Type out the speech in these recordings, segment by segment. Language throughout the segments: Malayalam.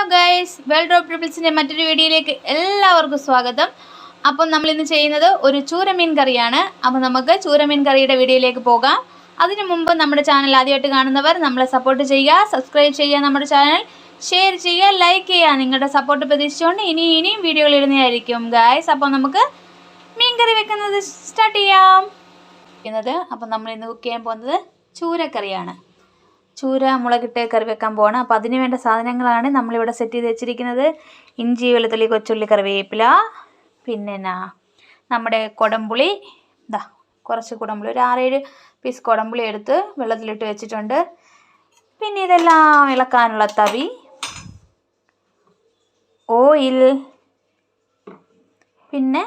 ഹലോ ഗൈസ് വേൾഡ് ഡ്രോപ്പ് ട്രിപ്പിൾസിന്റെ മറ്റൊരു വീഡിയോയിലേക്ക് എല്ലാവർക്കും സ്വാഗതം. അപ്പം നമ്മൾ ഇന്ന് ചെയ്യുന്നത് ഒരു ചൂരമീൻ കറിയാണ്. അപ്പം നമുക്ക് ചൂരമീൻ കറിയുടെ വീഡിയോയിലേക്ക് പോകാം. അതിനു മുമ്പ് നമ്മുടെ ചാനൽ ആദ്യമായിട്ട് കാണുന്നവർ നമ്മളെ സപ്പോർട്ട് ചെയ്യുക സബ്സ്ക്രൈബ് ചെയ്യുക നമ്മുടെ ചാനൽ. ഷെയർ ചെയ്യുക ലൈക്ക് ചെയ്യുക. നിങ്ങളുടെ സപ്പോർട്ട് പ്രതീക്ഷിച്ചുകൊണ്ട് ഇനി ഇനിയും വീഡിയോകൾ ഇടുന്നതായിരിക്കും ഗൈസ് അപ്പോൾ നമുക്ക് മീൻ കറി വെക്കുന്നത് സ്റ്റാർട്ട് ചെയ്യാം. അപ്പം നമ്മൾ ഇന്ന് കുക്ക് ചെയ്യാൻ പോകുന്നത് ചൂരക്കറിയാണ്. ചൂര മുളകിട്ട് കറി വെക്കാൻ പോവാണ്. അപ്പോൾ അതിന് വേണ്ട സാധനങ്ങളാണ് നമ്മളിവിടെ സെറ്റ് ചെയ്ത് വെച്ചിരിക്കുന്നത്. ഇഞ്ചി വെളുത്തുള്ളി കൊച്ചുള്ളി കറിവേപ്പില പിന്നെ നമ്മുടെ കുടംപുളി. ഇതാ കുറച്ച് കുടംപുളി. ഒരു ആറേഴ് പീസ് കുടംപുളി എടുത്ത് വെള്ളത്തിലിട്ട് വെച്ചിട്ടുണ്ട്. പിന്നെ ഇതെല്ലാം ഇളക്കാനുള്ള തവി. ഓയിൽ. പിന്നെ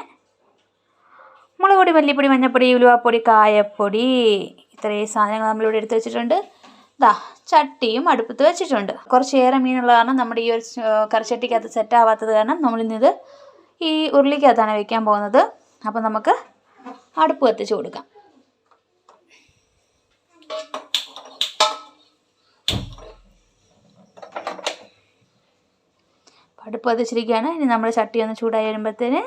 മുളക് പൊടി മല്ലിപ്പൊടി മഞ്ഞൾപ്പൊടി ഉലുവാപ്പൊടി കായപ്പൊടി. ഇത്രയും സാധനങ്ങൾ നമ്മളിവിടെ എടുത്ത് വെച്ചിട്ടുണ്ട്. ദാ ചട്ടിയും അടുപ്പത്ത് വെച്ചിട്ടുണ്ട്. കുറച്ചേറെ മീനുള്ള കാരണം നമ്മുടെ ഈ ഒരു കറിച്ചട്ടിക്കകത്ത് സെറ്റ് ആവാത്തത് കാരണം നമ്മളിന്നിത് ഈ ഉരുളിക്കകത്താണ് വെക്കാൻ പോകുന്നത്. അപ്പോൾ നമുക്ക് അടുപ്പ് കത്തിച്ച് കൊടുക്കാം. അടുപ്പ് കത്തിച്ചിരിക്കുകയാണ്. ഇനി നമ്മൾ ചട്ടി ഒന്ന് ചൂടായി വരുമ്പോഴത്തേന്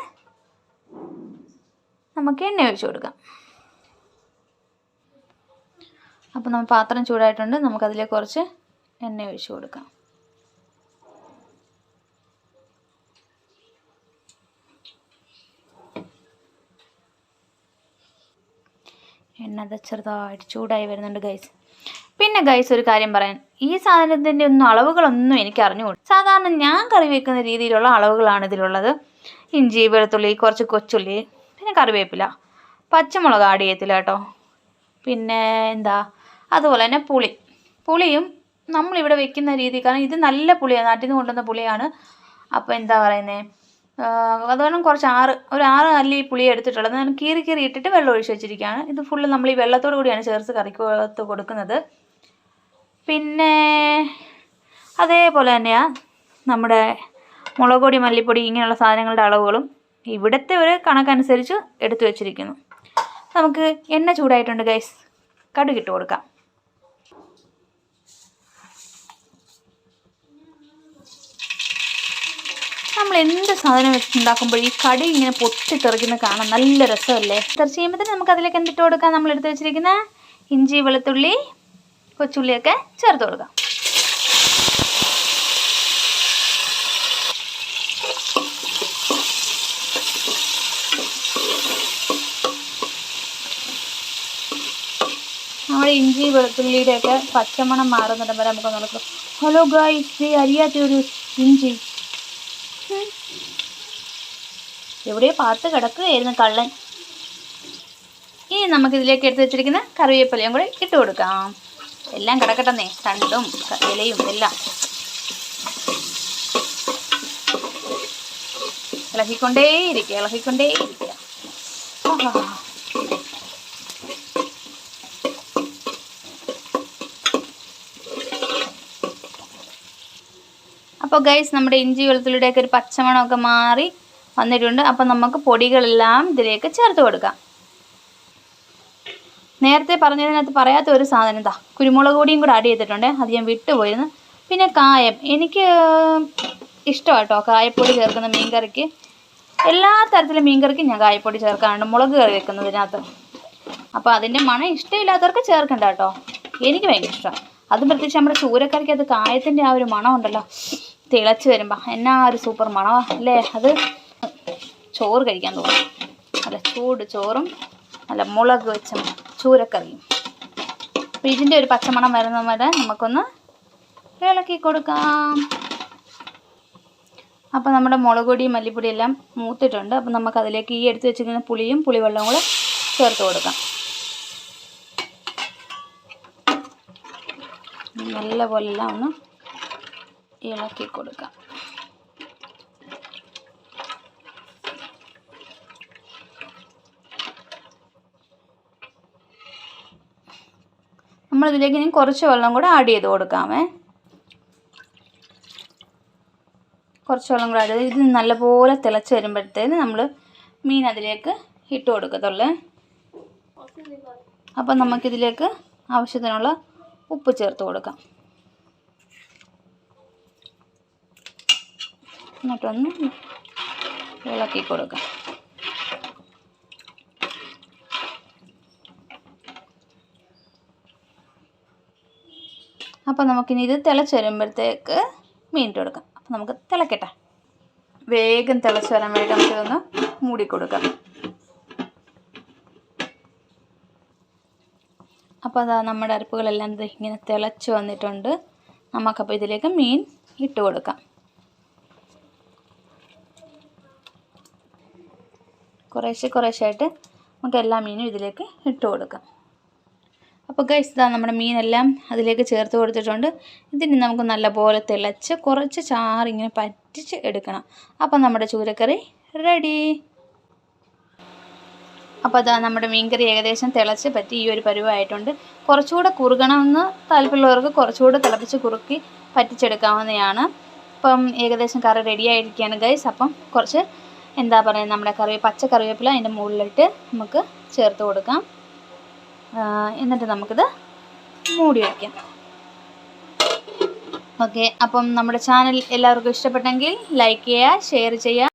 നമുക്ക് എണ്ണ ഒഴിച്ചു കൊടുക്കാം. അപ്പോൾ നമ്മൾ പാത്രം ചൂടായിട്ടുണ്ട്. നമുക്കതിലേക്ക് കുറച്ച് എണ്ണ ഒഴിച്ചു കൊടുക്കാം. എണ്ണ അത് ചെറുതായിട്ട് ചൂടായി വരുന്നുണ്ട് ഗൈസ് പിന്നെ ഗൈസ് ഒരു കാര്യം പറയാൻ. ഈ സാധനത്തിന്റെ ഒന്നും അളവുകളൊന്നും എനിക്ക് അറിഞ്ഞുകൂടും. സാധാരണ ഞാൻ കറി വെക്കുന്ന രീതിയിലുള്ള അളവുകളാണ് ഇതിലുള്ളത്. ഇഞ്ചി വെളുത്തുള്ളി കുറച്ച് കൊച്ചുള്ളി പിന്നെ കറിവേപ്പില പച്ചമുളക് ആഡ് ചെയ്യത്തില്ല കേട്ടോ. പിന്നെ എന്താ? അതുപോലെ തന്നെ പുളി. പുളിയും നമ്മളിവിടെ വെക്കുന്ന രീതി കാരണം ഇത് നല്ല പുളിയാണ് നാട്ടിൽ നിന്ന് കൊണ്ടുവന്ന പുളിയാണ്. അപ്പോൾ എന്താ പറയുന്നത് അതുകൊണ്ട് കുറച്ച് ആറ് ഒരു ആറ് അല്ലി പുളി എടുത്തിട്ടുള്ളത്. ഞാൻ കീറി കീറി ഇട്ടിട്ട് വെള്ളം ഒഴിച്ച് വെച്ചിരിക്കുകയാണ്. ഇത് ഫുള്ള് നമ്മൾ ഈ വെള്ളത്തോടു കൂടിയാണ് ചേർത്ത് കറിക്കകത്ത് കൊടുക്കുന്നത്. പിന്നെ അതേപോലെ തന്നെയാണ് നമ്മുടെ മുളക് പൊടി മല്ലിപ്പൊടി ഇങ്ങനെയുള്ള സാധനങ്ങളുടെ അളവുകളും ഇവിടുത്തെ ഒരു കണക്കനുസരിച്ച് എടുത്തു വെച്ചിരിക്കുന്നു. നമുക്ക് എണ്ണ ചൂടായിട്ടുണ്ട് ഗൈസ് കടുകിട്ട് കൊടുക്കാം നമ്മൾ എന്ത് സാധനം വെച്ചുണ്ടാക്കുമ്പോൾ ഈ കടി ഇങ്ങനെ പൊട്ടിത്തെറിക്കുന്ന കാണാൻ നല്ല രസമല്ലേ? തെറിച്ച് തന്നെ നമുക്ക് അതിലേക്ക് എന്തിട്ട് കൊടുക്കാം? നമ്മൾ എടുത്ത് വെച്ചിരിക്കുന്ന ഇഞ്ചി വെളുത്തുള്ളി കൊച്ചുള്ളിയൊക്കെ ചേർത്ത് കൊടുക്കാം. ഇഞ്ചി വെളുത്തുള്ളിയുടെയൊക്കെ പച്ചമണം മാറുന്നിടം വരെ നമുക്ക് നടക്കും ഹലോ ഗായ്സ് ഈ അറിയാത്ത ഒരു ഇഞ്ചി. എവിടെയോ പാത്ത് കിടക്കുകയായിരുന്നു കള്ളൻ. ഇനി നമുക്ക് ഇതിലേക്ക് എടുത്ത് വെച്ചിരിക്കുന്ന കറിവേപ്പിലയും കൂടി ഇട്ട് കൊടുക്കാം. എല്ലാം കിടക്കട്ടെന്നേ. തണ്ടും ഇലയും എല്ലാം. ഇളകിക്കൊണ്ടേയിരിക്കുക ഇളക്കിക്കൊണ്ടേയിരിക്കുക അപ്പോൾ ഗൈസ് നമ്മുടെ ഇഞ്ചി വെളുത്തുള്ളിയുടെയൊക്കെ ഒരു പച്ചമണമൊക്കെ മാറി വന്നിട്ടുണ്ട്. അപ്പോൾ നമുക്ക് പൊടികളെല്ലാം ഇതിലേക്ക് ചേർത്ത് കൊടുക്കാം. നേരത്തെ പറഞ്ഞതിനകത്ത് പറയാത്ത ഒരു സാധനം എന്താ കുരുമുളക് പൊടിയും കൂടെ ആഡ് ചെയ്തിട്ടുണ്ട്. അത് ഞാൻ വിട്ടുപോയിരുന്നു. പിന്നെ കായം എനിക്ക് ഇഷ്ടമാണ് കേട്ടോ കായപ്പൊടി ചേർക്കുന്ന മീൻ കറിക്ക് എല്ലാ തരത്തിലും മീൻ കറിക്കും ഞാൻ കായപ്പൊടി ചേർക്കാറുണ്ട് മുളക് കറി വെക്കുന്നതിനകത്ത്. അപ്പോൾ അതിന്റെ മണം ഇഷ്ടമില്ലാത്തവർക്ക് ചേർക്കണ്ട കേട്ടോ. എനിക്ക് ഭയങ്കര ഇഷ്ടമാണ് അതും പ്രത്യേകിച്ച് നമ്മുടെ ചൂരക്കറിക്ക് അത് കായത്തിന്റെ ആ ഒരു മണം ഉണ്ടല്ലോ. തിളച്ച് വരുമ്പോൾ എന്നാ ഒരു സൂപ്പർ മണമാണ് അല്ലേ? അത് ചോറ് കഴിക്കാൻ തോന്നും. നല്ല ചൂട് ചോറും നല്ല മുളക് വെച്ച ചൂരക്കറിയും. അപ്പോൾ ഇതിന്റെ ഒരു പച്ചമണം വരുന്ന വരെ നമുക്കൊന്ന് ഇളക്കി കൊടുക്കാം. അപ്പോൾ നമ്മുടെ മുളക് മല്ലിപ്പൊടി എല്ലാം മൂത്തിട്ടുണ്ട്. അപ്പോൾ നമുക്കതിലേക്ക് ഈ എടുത്ത് വെച്ചിരിക്കുന്ന പുളിയും പുളിവെള്ളവും കൂടെ ചേർത്ത് കൊടുക്കാം. നല്ല പോലെ എല്ലാം ഒന്ന് ഇളക്കി കൊടുക്കാം. നമ്മളിതിലേക്ക് ഇനി കുറച്ച് വെള്ളം കൂടെ ആഡ് ചെയ്ത് കൊടുക്കാമേ. കുറച്ച് വെള്ളം കൂടെ ആഡ് ചെയ്ത് ഇത് നല്ലപോലെ തിളച്ച് വരുമ്പോഴത്തേന് നമ്മൾ മീൻ അതിലേക്ക് ഇട്ട് കൊടുക്കത്തുള്ളേ. അപ്പം നമുക്കിതിലേക്ക് ആവശ്യത്തിനുള്ള ഉപ്പ് ചേർത്ത് കൊടുക്കാം. എന്നിട്ടൊന്ന് ഇളക്കി കൊടുക്കാം. അപ്പോൾ നമുക്കിനി ഇത് തിളച്ച് വരുമ്പോഴത്തേക്ക് മീൻ കൊടുക്കാം. അപ്പോൾ നമുക്ക് തിളക്കട്ടെ. വേഗം തിളച്ച് വരാൻ വേണ്ടി നമുക്കിതൊന്ന് മൂടി കൊടുക്കാം. അപ്പോൾ അതാ നമ്മുടെ അരപ്പുകളെല്ലാം ഇത് ഇങ്ങനെ തിളച്ച് വന്നിട്ടുണ്ട്. നമുക്കപ്പോൾ ഇതിലേക്ക് മീൻ ഇട്ട് കൊടുക്കാം. കുറേശ്ശെ കുറേശ്ശായിട്ട് നമുക്ക് എല്ലാ മീനും ഇതിലേക്ക് ഇട്ട് കൊടുക്കാം. അപ്പോൾ ഗൈസ് ഇതാ നമ്മുടെ മീനെല്ലാം അതിലേക്ക് ചേർത്ത് കൊടുത്തിട്ടുണ്ട്. ഇതിന് നമുക്ക് നല്ലപോലെ തിളച്ച് കുറച്ച് ചാറിങ്ങനെ പറ്റിച്ച് എടുക്കണം. അപ്പോൾ നമ്മുടെ ചൂരക്കറി റെഡി അപ്പോൾ അതാ നമ്മുടെ മീൻകറി ഏകദേശം തിളച്ച് പറ്റി ഈ ഒരു പരുവായിട്ടുണ്ട്. കുറച്ചുകൂടെ കുറുകണമെന്ന് താല്പര്യമുള്ളവർക്ക് കുറച്ചുകൂടെ തിളപ്പിച്ച് കുറുക്കി പറ്റിച്ചെടുക്കാവുന്നതാണ്. അപ്പം ഏകദേശം കറി റെഡി ആയിരിക്കുകയാണ് ഗൈസ് അപ്പം കുറച്ച് എന്താ പറയുക നമ്മുടെ കറി പച്ച കറിവേപ്പില അതിന്റെ മുകളിലിട്ട് നമുക്ക് ചേർത്ത് കൊടുക്കാം. എന്നിട്ട് നമുക്കിത് മൂടി വയ്ക്കാം. ഓക്കെ അപ്പം നമ്മുടെ ചാനൽ എല്ലാവർക്കും ഇഷ്ടപ്പെട്ടെങ്കിൽ ലൈക്ക് ചെയ്യുക ഷെയർ ചെയ്യുക.